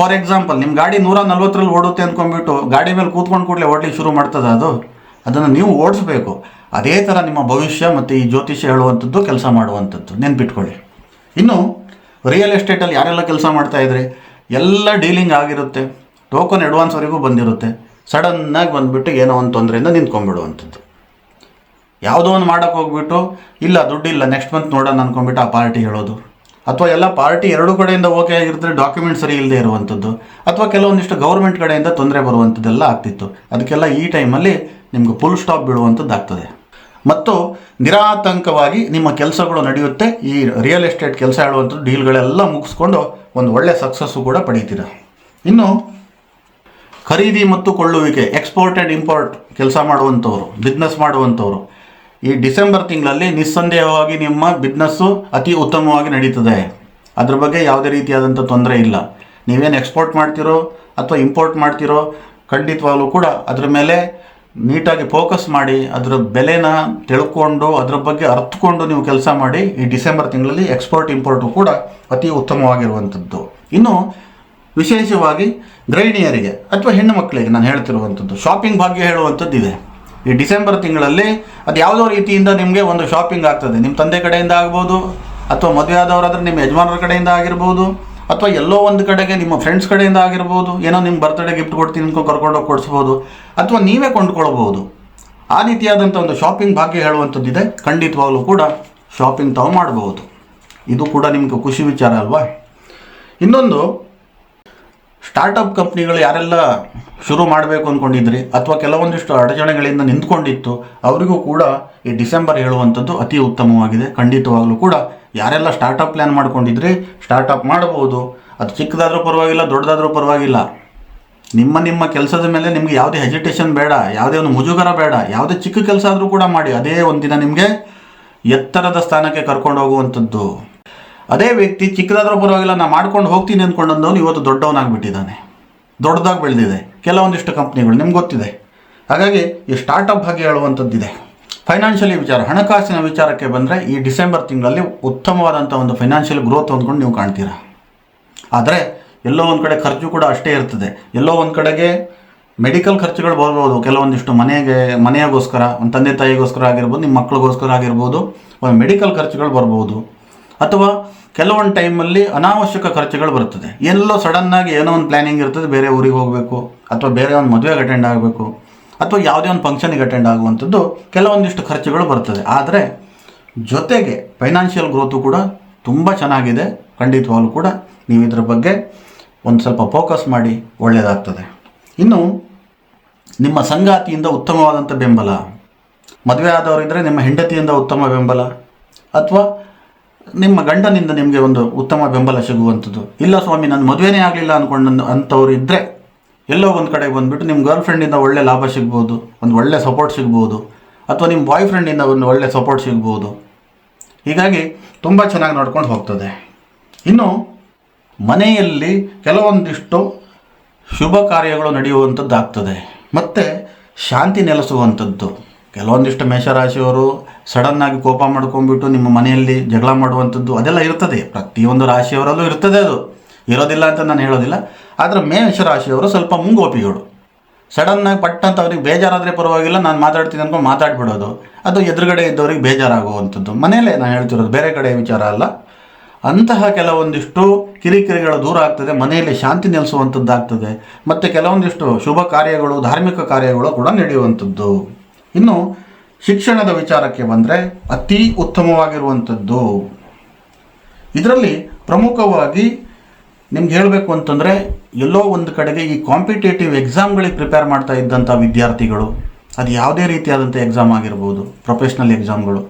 ಫಾರ್ ಎಕ್ಸಾಂಪಲ್ ನಿಮ್ಮ ಗಾಡಿ ನೂರ ನಲ್ವತ್ತರಲ್ಲಿ ಓಡುತ್ತೆ ಅಂದ್ಕೊಂಡ್ಬಿಟ್ಟು ಗಾಡಿ ಮೇಲೆ ಕೂತ್ಕೊಂಡು ಕೂಡಲೇ ಓಡ್ಲಿಕ್ಕೆ ಶುರು ಮಾಡ್ತದೆ ಅದು? ಅದನ್ನು ನೀವು ಓಡಿಸ್ಬೇಕು. ಅದೇ ಥರ ನಿಮ್ಮ ಭವಿಷ್ಯ ಮತ್ತು ಈ ಜ್ಯೋತಿಷ್ಯ ಹೇಳುವಂಥದ್ದು ಕೆಲಸ ಮಾಡುವಂಥದ್ದು. ನೆನ್ಪಿಟ್ಕೊಳ್ಳಿ. ಇನ್ನು ರಿಯಲ್ ಎಸ್ಟೇಟಲ್ಲಿ ಯಾರೆಲ್ಲ ಕೆಲಸ ಮಾಡ್ತಾ ಇದ್ರಿ, ಎಲ್ಲ ಡೀಲಿಂಗ್ ಆಗಿರುತ್ತೆ. ಟೋಕನ್ ಅಡ್ವಾನ್ಸ್ವರೆಗೂ ಬಂದಿರುತ್ತೆ. ಸಡನ್ನಾಗಿ ಬಂದುಬಿಟ್ಟು ಏನೋ ಒಂದು ತೊಂದರೆಯಿಂದ ನಿಂತ್ಕೊಂಡ್ಬಿಡುವಂಥದ್ದು. ಯಾವುದೋ ಒಂದು ಮಾಡೋಕ್ಕೆ ಹೋಗ್ಬಿಟ್ಟು, ಇಲ್ಲ ದುಡ್ಡಿಲ್ಲ ನೆಕ್ಸ್ಟ್ ಮಂತ್ ನೋಡೋಣ ಅಂದ್ಕೊಂಡ್ಬಿಟ್ಟು ಆ ಪಾರ್ಟಿ ಹೇಳೋದು. ಅಥವಾ ಎಲ್ಲ ಪಾರ್ಟಿ ಎರಡು ಕಡೆಯಿಂದ ಓಕೆ ಆಗಿರ್ತಾರೆ ಡಾಕ್ಯುಮೆಂಟ್ ಸರಿ ಇಲ್ಲದೆ ಇರುವಂಥದ್ದು ಅಥವಾ ಕೆಲವೊಂದಿಷ್ಟು ಗೌರ್ಮೆಂಟ್ ಕಡೆಯಿಂದ ತೊಂದರೆ ಬರುವಂಥದ್ದೆಲ್ಲ ಆಗ್ತಿತ್ತು. ಅದಕ್ಕೆಲ್ಲ ಈ ಟೈಮಲ್ಲಿ ನಿಮ್ಗೆ ಫುಲ್ ಸ್ಟಾಪ್ ಬೀಳುವಂಥದ್ದು ಆಗ್ತದೆ ಮತ್ತು ನಿರಾತಂಕವಾಗಿ ನಿಮ್ಮ ಕೆಲಸಗಳು ನಡೆಯುತ್ತೆ, ಈ ರಿಯಲ್ ಎಸ್ಟೇಟ್ ಕೆಲಸ ಹೇಳುವಂಥದ್ದು ಡೀಲ್ಗಳೆಲ್ಲ ಮುಗಿಸ್ಕೊಂಡು ಒಂದು ಒಳ್ಳೆಯ ಸಕ್ಸಸ್ಸು ಕೂಡ ಪಡೀತೀರ. ಇನ್ನು, ಖರೀದಿ ಮತ್ತು ಕೊಳ್ಳುವಿಕೆ ಎಕ್ಸ್ಪೋರ್ಟ್ ಆ್ಯಂಡ್ ಇಂಪೋರ್ಟ್ ಕೆಲಸ ಮಾಡುವಂಥವ್ರು ಬಿಸ್ನೆಸ್ ಮಾಡುವಂಥವ್ರು ಈ ಡಿಸೆಂಬರ್ ತಿಂಗಳಲ್ಲಿ ನಿಸ್ಸಂದೇಹವಾಗಿ ನಿಮ್ಮ ಬಿಸ್ನೆಸ್ಸು ಅತಿ ಉತ್ತಮವಾಗಿ ನಡೀತದೆ. ಅದ್ರ ಬಗ್ಗೆ ಯಾವುದೇ ರೀತಿಯಾದಂಥ ತೊಂದರೆ ಇಲ್ಲ. ನೀವೇನು ಎಕ್ಸ್ಪೋರ್ಟ್ ಮಾಡ್ತಿರೋ ಅಥವಾ ಇಂಪೋರ್ಟ್ ಮಾಡ್ತಿರೋ ಖಂಡಿತವಾಗ್ಲೂ ಕೂಡ ಅದ್ರ ಮೇಲೆ ನೀಟಾಗಿ ಫೋಕಸ್ ಮಾಡಿ, ಅದರ ಬೆಲೆನ ತಿಳ್ಕೊಂಡು, ಅದ್ರ ಬಗ್ಗೆ ಅರ್ಥಕೊಂಡು ನೀವು ಕೆಲಸ ಮಾಡಿ ಈ ಡಿಸೆಂಬರ್ ತಿಂಗಳಲ್ಲಿ ಎಕ್ಸ್ಪೋರ್ಟ್, ಇಂಪೋರ್ಟು ಕೂಡ ಅತಿ ಉತ್ತಮವಾಗಿರುವಂಥದ್ದು. ಇನ್ನು ವಿಶೇಷವಾಗಿ ಗೃಹಿಣಿಯರಿಗೆ ಅಥವಾ ಹೆಣ್ಣು ಮಕ್ಕಳಿಗೆ ನಾನು ಹೇಳ್ತಿರುವಂಥದ್ದು, ಶಾಪಿಂಗ್ ಭಾಗ್ಯ ಹೇಳುವಂಥದ್ದು ಇದೆ ಈ ಡಿಸೆಂಬರ್ ತಿಂಗಳಲ್ಲಿ ಅದು ಯಾವುದೋ ರೀತಿಯಿಂದ ನಿಮಗೆ ಒಂದು ಶಾಪಿಂಗ್ ಆಗ್ತದೆ. ನಿಮ್ಮ ತಂದೆ ಕಡೆಯಿಂದ ಆಗ್ಬೋದು, ಅಥವಾ ಮದುವೆ ಆದವರಾದರೆ ನಿಮ್ಮ ಯಜಮಾನರ ಕಡೆಯಿಂದ ಆಗಿರ್ಬೋದು, ಅಥವಾ ಎಲ್ಲೋ ಒಂದು ಕಡೆಗೆ ನಿಮ್ಮ ಫ್ರೆಂಡ್ಸ್ ಕಡೆಯಿಂದ ಆಗಿರ್ಬೋದು, ಏನೋ ನಿಮ್ಮ ಬರ್ತ್ಡೇ ಗಿಫ್ಟ್ ಕೊಡ್ತೀನಿ ಅನ್ಕೊಂಡು ಕರ್ಕೊಂಡೋಗಿ ಕೊಡಿಸ್ಬೋದು, ಅಥವಾ ನೀವೇ ಕೊಂಡ್ಕೊಳ್ಬೋದು. ಆ ರೀತಿಯಾದಂಥ ಒಂದು ಶಾಪಿಂಗ್ ಭಾಗ್ಯ ಹೇಳುವಂಥದ್ದಿದೆ. ಖಂಡಿತವಾಗಲೂ ಕೂಡ ಶಾಪಿಂಗ್ ತಾವು ಮಾಡಬಹುದು ಇದು ಕೂಡ ನಿಮಗೆ ಖುಷಿ ವಿಚಾರ ಅಲ್ವಾ? ಇನ್ನೊಂದು ಸ್ಟಾರ್ಟಪ್ ಕಂಪ್ನಿಗಳು ಯಾರೆಲ್ಲ ಶುರು ಮಾಡಬೇಕು ಅಂದ್ಕೊಂಡಿದ್ರಿ ಅಥವಾ ಕೆಲವೊಂದಿಷ್ಟು ಅಡಚಣೆಗಳಿಂದ ನಿಂತ್ಕೊಂಡಿತ್ತು, ಅವರಿಗೂ ಕೂಡ ಈ ಡಿಸೆಂಬರ್ ಹೇಳುವಂಥದ್ದು ಅತಿ ಉತ್ತಮವಾಗಿದೆ. ಖಂಡಿತವಾಗಲೂ ಕೂಡ ಯಾರೆಲ್ಲ ಸ್ಟಾರ್ಟಪ್ ಪ್ಲ್ಯಾನ್ ಮಾಡ್ಕೊಂಡಿದ್ರಿ ಸ್ಟಾರ್ಟಪ್ ಮಾಡಬಹುದು. ಅದು ಚಿಕ್ಕದಾದರೂ ಪರವಾಗಿಲ್ಲ, ದೊಡ್ಡದಾದರೂ ಪರವಾಗಿಲ್ಲ. ನಿಮ್ಮ ನಿಮ್ಮ ಕೆಲಸದ ಮೇಲೆ ನಿಮಗೆ ಯಾವುದೇ ಹೆಜಿಟೇಷನ್ ಬೇಡ, ಯಾವುದೇ ಒಂದು ಮುಜುಗರ ಬೇಡ, ಯಾವುದೇ ಚಿಕ್ಕ ಕೆಲಸ ಆದರೂ ಕೂಡ ಮಾಡಿ, ಅದೇ ಒಂದಿನ ನಿಮಗೆ ಎತ್ತರದ ಸ್ಥಾನಕ್ಕೆ ಕರ್ಕೊಂಡು ಹೋಗುವಂಥದ್ದು. ಅದೇ ವ್ಯಕ್ತಿ ಚಿಕ್ಕದಾದ್ರೂ ಪರವಾಗಿಲ್ಲ ನಾನು ಮಾಡ್ಕೊಂಡು ಹೋಗ್ತೀನಿ ಅಂದ್ಕೊಂಡವನು ಇವತ್ತು ದೊಡ್ಡವನಾಗ್ಬಿಟ್ಟಿದ್ದಾನೆ. ದೊಡ್ಡದಾಗಿ ಬೆಳೆದಿದೆ. ಕೆಲವೊಂದಿಷ್ಟು ಕಂಪ್ನಿಗಳು ನಿಮ್ಗೆ ಗೊತ್ತಿದೆ. ಹಾಗಾಗಿ ಈ ಸ್ಟಾರ್ಟಪ್ ಬಗ್ಗೆ ಹೇಳುವಂಥದ್ದಿದೆ. ಫೈನಾನ್ಷಿಯಲಿ ವಿಚಾರ, ಹಣಕಾಸಿನ ವಿಚಾರಕ್ಕೆ ಬಂದರೆ ಈ ಡಿಸೆಂಬರ್ ತಿಂಗಳಲ್ಲಿ ಉತ್ತಮವಾದಂಥ ಒಂದು ಫೈನಾನ್ಷಿಯಲ್ ಗ್ರೋತ್ ಅಂದ್ಕೊಂಡು ನೀವು ಕಾಣ್ತೀರಾ. ಆದರೆ ಎಲ್ಲೋ ಒಂದು ಕಡೆ ಖರ್ಚು ಕೂಡ ಅಷ್ಟೇ ಇರ್ತದೆ. ಎಲ್ಲೋ ಒಂದು ಕಡೆಗೆ ಮೆಡಿಕಲ್ ಖರ್ಚುಗಳು ಬರ್ಬೋದು. ಕೆಲವೊಂದಿಷ್ಟು ಮನೆಗೆ ಮನೆಯಗೋಸ್ಕರ ಒಂದು ತಂದೆ ತಾಯಿಗೋಸ್ಕರ ಆಗಿರ್ಬೋದು ನಿಮ್ಮ ಮಕ್ಕಳಿಗೋಸ್ಕರ ಆಗಿರ್ಬೋದು, ಒಂದು ಮೆಡಿಕಲ್ ಖರ್ಚುಗಳು ಬರ್ಬೋದು. ಅಥವಾ ಕೆಲವೊಂದು ಟೈಮಲ್ಲಿ ಅನಾವಶ್ಯಕ ಖರ್ಚುಗಳು ಬರುತ್ತದೆ. ಎಲ್ಲೋ ಸಡನ್ನಾಗಿ ಏನೋ ಒಂದು ಪ್ಲ್ಯಾನಿಂಗ್ ಇರ್ತದೆ, ಬೇರೆ ಊರಿಗೆ ಹೋಗಬೇಕು, ಅಥವಾ ಬೇರೆ ಒಂದು ಮದುವೆಗೆ ಅಟೆಂಡ್ ಆಗಬೇಕು, ಅಥವಾ ಯಾವುದೇ ಒಂದು ಫಂಕ್ಷನಿಗೆ ಅಟೆಂಡ್ ಆಗುವಂಥದ್ದು ಕೆಲವೊಂದಿಷ್ಟು ಖರ್ಚುಗಳು ಬರ್ತದೆ. ಆದರೆ ಜೊತೆಗೆ ಫೈನಾನ್ಷಿಯಲ್ ಗ್ರೋತು ಕೂಡ ತುಂಬ ಚೆನ್ನಾಗಿದೆ. ಖಂಡಿತವಾಗಲೂ ಕೂಡ ನೀವು ಇದರ ಬಗ್ಗೆ ಒಂದು ಸ್ವಲ್ಪ ಫೋಕಸ್ ಮಾಡಿ ಒಳ್ಳೆಯದಾಗ್ತದೆ ಇನ್ನು ನಿಮ್ಮ ಸಂಗಾತಿಯಿಂದ ಉತ್ತಮವಾದಂಥ ಬೆಂಬಲ. ಮದುವೆ ಆದವರಿದ್ದರೆ ನಿಮ್ಮ ಹೆಂಡತಿಯಿಂದ ಉತ್ತಮ ಬೆಂಬಲ. ಅಥವಾ ನಿಮ್ಮ ಗಂಡನಿಂದ ನಿಮಗೆ ಒಂದು ಉತ್ತಮ ಬೆಂಬಲ ಸಿಗುವಂಥದ್ದು. ಇಲ್ಲ ಸ್ವಾಮಿ ನನ್ನ ಮದುವೆನೇ ಆಗಲಿಲ್ಲ ಅಂದ್ಕೊಂಡು ಅಂಥವ್ರು ಇದ್ದರೆ ಎಲ್ಲೋ ಒಂದು ಕಡೆ ಬಂದುಬಿಟ್ಟು ನಿಮ್ಮ ಗರ್ಲ್ ಫ್ರೆಂಡಿಂದ ಒಳ್ಳೆ ಲಾಭ ಸಿಗ್ಬೋದು, ಒಂದು ಒಳ್ಳೆ ಸಪೋರ್ಟ್ ಸಿಗ್ಬೋದು, ಅಥವಾ ನಿಮ್ಮ ಬಾಯ್ ಫ್ರೆಂಡಿಂದ ಒಂದು ಒಳ್ಳೆ ಸಪೋರ್ಟ್ ಸಿಗ್ಬೋದು. ಹೀಗಾಗಿ ತುಂಬ ಚೆನ್ನಾಗಿ ನೋಡ್ಕೊಂಡು ಹೋಗ್ತದೆ. ಇನ್ನು ಮನೆಯಲ್ಲಿ ಕೆಲವೊಂದಿಷ್ಟು ಶುಭ ಕಾರ್ಯಗಳು ನಡೆಯುವಂಥದ್ದು ಆಗ್ತದೆ ಮತ್ತು ಶಾಂತಿ ನೆಲೆಸುವಂಥದ್ದು. ಕೆಲವೊಂದಿಷ್ಟು ಮೇಷರಾಶಿಯವರು ಸಡನ್ನಾಗಿ ಕೋಪ ಮಾಡ್ಕೊಂಡ್ಬಿಟ್ಟು ನಿಮ್ಮ ಮನೆಯಲ್ಲಿ ಜಗಳ ಮಾಡುವಂಥದ್ದು ಅದೆಲ್ಲ ಇರ್ತದೆ. ಪ್ರತಿಯೊಂದು ರಾಶಿಯವರಲ್ಲೂ ಇರ್ತದೆ ಅದು. ಇರೋದಿಲ್ಲ ಅಂತ ನಾನು ಹೇಳೋದಿಲ್ಲ. ಆದರೆ ಮೇಷರಾಶಿಯವರು ಸ್ವಲ್ಪ ಮುಂಗೋಪಿಗಳು. ಸಡನ್ನಾಗಿ ಪಟ್ ಅಂತ ಅವ್ರಿಗೆ ಬೇಜಾರಾದರೆ ಪರವಾಗಿಲ್ಲ, ನಾನು ಮಾತಾಡ್ತೀನಿ ಅನ್ಕೊಂಡು ಮಾತಾಡ್ಬಿಡೋದು. ಅದು ಎದುರುಗಡೆ ಇದ್ದವ್ರಿಗೆ ಬೇಜಾರಾಗುವಂಥದ್ದು. ಮನೆಯಲ್ಲೇ ನಾನು ಹೇಳ್ತಿರೋದು, ಬೇರೆ ಕಡೆ ವಿಚಾರ ಅಲ್ಲ. ಅಂತಹ ಕೆಲವೊಂದಿಷ್ಟು ಕಿರಿಕಿರಿಗಳು ದೂರ ಆಗ್ತದೆ, ಮನೆಯಲ್ಲಿ ಶಾಂತಿ ನೆಲೆಸುವಂಥದ್ದಾಗ್ತದೆ. ಮತ್ತು ಕೆಲವೊಂದಿಷ್ಟು ಶುಭ ಕಾರ್ಯಗಳು, ಧಾರ್ಮಿಕ ಕಾರ್ಯಗಳು ಕೂಡ ನಡೆಯುವಂಥದ್ದು. ಇನ್ನು ಶಿಕ್ಷಣದ ವಿಚಾರಕ್ಕೆ ಬಂದರೆ ಅತಿ ಉತ್ತಮವಾಗಿರುವಂಥದ್ದು. ಇದರಲ್ಲಿ ಪ್ರಮುಖವಾಗಿ ನಿಮ್ಗೆ ಹೇಳಬೇಕು ಅಂತಂದರೆ ಎಲ್ಲೋ ಒಂದು ಕಡೆಗೆ ಈ ಕಾಂಪಿಟೇಟಿವ್ ಎಕ್ಸಾಮ್ಗಳಿಗೆ ಪ್ರಿಪೇರ್ ಮಾಡ್ತಾ ಇದ್ದಂಥ ವಿದ್ಯಾರ್ಥಿಗಳು, ಅದು ಯಾವುದೇ ರೀತಿಯಾದಂಥ ಎಕ್ಸಾಮ್ ಆಗಿರ್ಬೋದು, ಪ್ರೊಫೆಷ್ನಲ್ ಎಕ್ಸಾಮ್ಗಳು,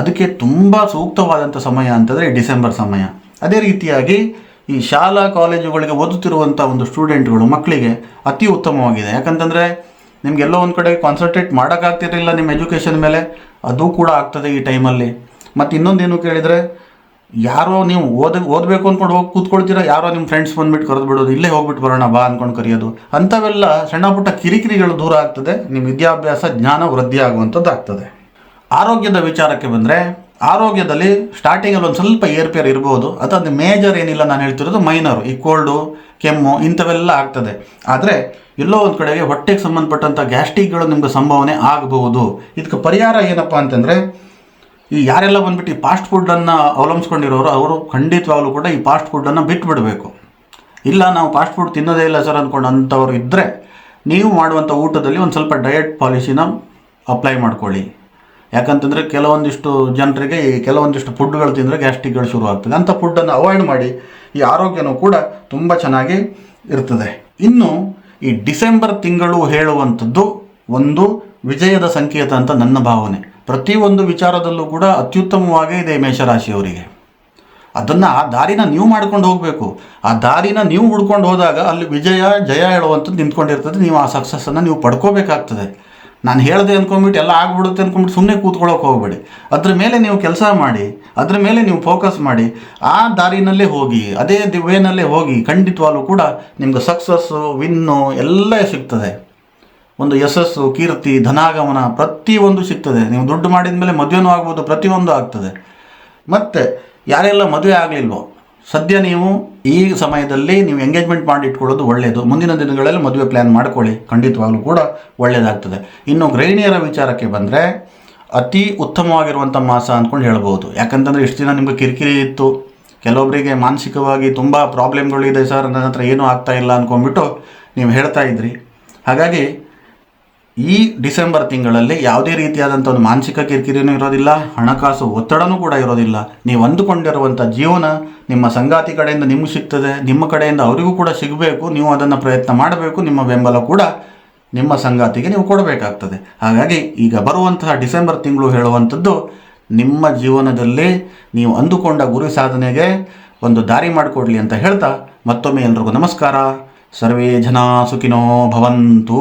ಅದಕ್ಕೆ ತುಂಬ ಸೂಕ್ತವಾದಂಥ ಸಮಯ ಅಂತಂದರೆ ಡಿಸೆಂಬರ್ ಸಮಯ. ಅದೇ ರೀತಿಯಾಗಿ ಈ ಶಾಲಾ ಕಾಲೇಜುಗಳಿಗೆ ಓದುತ್ತಿರುವಂಥ ಒಂದು ಸ್ಟೂಡೆಂಟ್ಗಳು ಮಕ್ಕಳಿಗೆ ಅತಿ ಉತ್ತಮವಾಗಿದೆ. ಯಾಕಂತಂದರೆ ನಿಮಗೆಲ್ಲೋ ಒಂದು ಕಡೆ ಕಾನ್ಸಂಟ್ರೇಟ್ ಮಾಡೋಕ್ಕಾಗ್ತಿರಲಿಲ್ಲ ನಿಮ್ಮ ಎಜುಕೇಷನ್ ಮೇಲೆ, ಅದು ಕೂಡ ಆಗ್ತದೆ ಈ ಟೈಮಲ್ಲಿ ಮತ್ತು ಇನ್ನೊಂದೇನು ಕೇಳಿದರೆ, ಯಾರೋ ನೀವು ಓದ, ಓದಬೇಕು ಅಂದ್ಕೊಂಡು ಹೋಗಿ ಕೂತ್ಕೊಳ್ತೀರಾ, ಯಾರೋ ನಿಮ್ಮ ಫ್ರೆಂಡ್ಸ್ ಬಂದ್ಬಿಟ್ಟು ಕರೆದು ಬಿಡೋದು, ಇಲ್ಲೇ ಹೋಗ್ಬಿಟ್ಟು ಬರೋಣ ಬಾ ಅಂದ್ಕೊಂಡು ಕರೆಯೋದು. ಅಂಥವೆಲ್ಲ ಸಣ್ಣ ಪುಟ್ಟ ಕಿರಿಕಿರಿಗಳು ದೂರ ಆಗ್ತದೆ ನಿಮ್ಮ ವಿದ್ಯಾಭ್ಯಾಸ ಜ್ಞಾನ ವೃದ್ಧಿ ಆಗುವಂಥದ್ದು ಆಗ್ತದೆ. ಆರೋಗ್ಯದ ವಿಚಾರಕ್ಕೆ ಬಂದರೆ, ಆರೋಗ್ಯದಲ್ಲಿ ಸ್ಟಾರ್ಟಿಂಗಲ್ಲಿ ಒಂದು ಸ್ವಲ್ಪ ಏರ್ಪೇರ್ ಇರ್ಬೋದು ಅಥವಾ ಅದು ಮೇಜರ್ ಏನಿಲ್ಲ ನಾನು ಹೇಳ್ತಿರೋದು ಮೈನರು ಈ ಕೋಲ್ಡು ಕೆಮ್ಮು ಇಂಥವೆಲ್ಲ ಆಗ್ತದೆ. ಆದರೆ ಎಲ್ಲೋ ಒಂದು ಕಡೆಗೆ ಹೊಟ್ಟೆಗೆ ಸಂಬಂಧಪಟ್ಟಂಥ ಗ್ಯಾಸ್ಟ್ರಿಕ್ಗಳು ನಿಮ್ಗೆ ಸಂಭಾವನೆ ಆಗಬಹುದು. ಇದಕ್ಕೆ ಪರಿಹಾರ ಏನಪ್ಪ ಅಂತಂದರೆ, ಈ ಯಾರೆಲ್ಲ ಬಂದ್ಬಿಟ್ಟು ಈ ಫಾಸ್ಟ್ ಫುಡ್ಡನ್ನು ಅವಲಂಬಿಸ್ಕೊಂಡಿರೋರು ಅವರು ಖಂಡಿತವಾಗಲೂ ಕೂಡ ಈ ಫಾಸ್ಟ್ ಫುಡ್ಡನ್ನು ಬಿಟ್ಬಿಡಬೇಕು. ಇಲ್ಲ, ನಾವು ಫಾಸ್ಟ್ ಫುಡ್ ತಿನ್ನೋದೇ ಇಲ್ಲ ಸರ್ ಅಂದ್ಕೊಂಡು ಅಂಥವ್ರು ಇದ್ದರೆ ನೀವು ಮಾಡುವಂಥ ಊಟದಲ್ಲಿ ಒಂದು ಸ್ವಲ್ಪ ಡಯಟ್ ಪಾಲಿಸಿನ ಅಪ್ಲೈ ಮಾಡ್ಕೊಳ್ಳಿ. ಯಾಕಂತಂದರೆ ಕೆಲವೊಂದಿಷ್ಟು ಜನರಿಗೆ ಈ ಕೆಲವೊಂದಿಷ್ಟು ಫುಡ್ಗಳು ತಿಂದರೆ ಗ್ಯಾಸ್ಟ್ರಿಕ್ಗಳು ಶುರು ಆಗ್ತದೆ. ಅಂಥ ಫುಡ್ಡನ್ನು ಅವಾಯ್ಡ್ ಮಾಡಿ ಈ ಆರೋಗ್ಯನೂ ಕೂಡ ತುಂಬ ಚೆನ್ನಾಗಿ ಇರ್ತದೆ. ಇನ್ನು ಈ ಡಿಸೆಂಬರ್ ತಿಂಗಳು ಹೇಳುವಂಥದ್ದು ಒಂದು ವಿಜಯದ ಸಂಕೇತ ಅಂತ ನನ್ನ ಭಾವನೆ. ಪ್ರತಿಯೊಂದು ವಿಚಾರದಲ್ಲೂ ಕೂಡ ಅತ್ಯುತ್ತಮವಾಗೇ ಇದೆ ಮೇಷರಾಶಿಯವರಿಗೆ. ಅದನ್ನು ಆ ದಾರಿನ ನೀವು ಮಾಡ್ಕೊಂಡು ಹೋಗಬೇಕು. ಆ ದಾರಿನ ನೀವು ಹುಡ್ಕೊಂಡು ಹೋದಾಗ ಅಲ್ಲಿ ವಿಜಯ, ಜಯ ಹೇಳುವಂಥದ್ದು ನಿಂತ್ಕೊಂಡಿರ್ತದೆ. ನೀವು ಆ ಸಕ್ಸಸ್ಸನ್ನು ನೀವು ಪಡ್ಕೋಬೇಕಾಗ್ತದೆ. ನಾನು ಹೇಳಿದೆ ಅಂದ್ಕೊಂಬಿಟ್ಟು ಎಲ್ಲ ಆಗ್ಬಿಡುತ್ತೆ ಅಂದ್ಕೊಂಬಿಟ್ಟು ಸುಮ್ಮನೆ ಕೂತ್ಕೊಳ್ಳೋಕೆ ಹೋಗಬೇಡಿ. ಅದ್ರ ಮೇಲೆ ನೀವು ಕೆಲಸ ಮಾಡಿ. ಅದ್ರ ಮೇಲೆ ನೀವು ಫೋಕಸ್ ಮಾಡಿ, ಆ ದಾರಿನಲ್ಲೇ ಹೋಗಿ, ಅದೇ ವೇನಲ್ಲೇ ಹೋಗಿ, ಖಂಡಿತವಾಗ್ಲೂ ಕೂಡ ನಿಮ್ಗೆ ಸಕ್ಸಸ್ಸು ವಿನ್ನು ಎಲ್ಲ ಸಿಗ್ತದೆ. ಒಂದು ಯಶಸ್ಸು, ಕೀರ್ತಿ, ಧನಾಗಮನ ಪ್ರತಿಯೊಂದು ಸಿಗ್ತದೆ. ನೀವು ದುಡ್ಡು ಮಾಡಿದ ಮೇಲೆ ಮದುವೆನೂ ಆಗ್ಬೋದು, ಪ್ರತಿಯೊಂದು ಆಗ್ತದೆ. ಮತ್ತು ಯಾರೆಲ್ಲ ಮದುವೆ ಆಗಲಿಲ್ವೋ, ಸದ್ಯ ನೀವು ಈ ಸಮಯದಲ್ಲಿ ನೀವು ಎಂಗೇಜ್ಮೆಂಟ್ ಮಾಡಿ ಇಟ್ಕೊಳ್ಳೋದು ಒಳ್ಳೆಯದು ಮುಂದಿನ ದಿನಗಳಲ್ಲಿ ಮದುವೆ ಪ್ಲ್ಯಾನ್ ಮಾಡ್ಕೊಳ್ಳಿ, ಖಂಡಿತವಾಗ್ಲೂ ಕೂಡ ಒಳ್ಳೆಯದಾಗ್ತದೆ ಇನ್ನು ಗೃಹಿಣಿಯರ ವಿಚಾರಕ್ಕೆ ಬಂದರೆ ಅತಿ ಉತ್ತಮವಾಗಿರುವಂಥ ಮಾಸ ಅಂದ್ಕೊಂಡು ಹೇಳ್ಬೋದು. ಯಾಕಂತಂದರೆ ಇಷ್ಟು ದಿನ ನಿಮಗೆ ಕಿರಿಕಿರಿ ಇತ್ತು. ಕೆಲವೊಬ್ಬರಿಗೆ ಮಾನಸಿಕವಾಗಿ ತುಂಬ ಪ್ರಾಬ್ಲಮ್ಗಳಿದೆ ಸರ್ ನನ್ನ ಹತ್ರ ಏನೂ ಇಲ್ಲ ಅಂದ್ಕೊಂಡ್ಬಿಟ್ಟು ನೀವು ಹೇಳ್ತಾ ಇದ್ರಿ. ಹಾಗಾಗಿ ಈ ಡಿಸೆಂಬರ್ ತಿಂಗಳಲ್ಲಿ ಯಾವುದೇ ರೀತಿಯಾದಂಥ ಒಂದು ಮಾನಸಿಕ ಕಿರಿಕಿರಿನೂ ಇರೋದಿಲ್ಲ, ಹಣಕಾಸು ಒತ್ತಡನೂ ಕೂಡ ಇರೋದಿಲ್ಲ. ನೀವು ಅಂದುಕೊಂಡಿರುವಂಥ ಜೀವನ ನಿಮ್ಮ ಸಂಗಾತಿ ಕಡೆಯಿಂದ ನಿಮಗೆ ಸಿಗ್ತದೆ, ನಿಮ್ಮ ಕಡೆಯಿಂದ ಅವರಿಗೂ ಕೂಡ ಸಿಗಬೇಕು, ನೀವು ಅದನ್ನು ಪ್ರಯತ್ನ ಮಾಡಬೇಕು, ನಿಮ್ಮ ಬೆಂಬಲ ಕೂಡ ನಿಮ್ಮ ಸಂಗಾತಿಗೆ ನೀವು ಕೊಡಬೇಕಾಗ್ತದೆ. ಹಾಗಾಗಿ ಈಗ ಬರುವಂತಹ ಡಿಸೆಂಬರ್ ತಿಂಗಳು ಹೇಳುವಂಥದ್ದು, ನಿಮ್ಮ ಜೀವನದಲ್ಲಿ ನೀವು ಅಂದುಕೊಂಡ ಗುರಿ ಸಾಧನೆಗೆ ಒಂದು ದಾರಿ ಮಾಡಿಕೊಡ್ಲಿ ಅಂತ ಹೇಳ್ತಾ ಮತ್ತೊಮ್ಮೆ ಎಲ್ರಿಗೂ ನಮಸ್ಕಾರ. ಸರ್ವೇ ಜನ ಸುಖಿನೋ ಭವಂತು.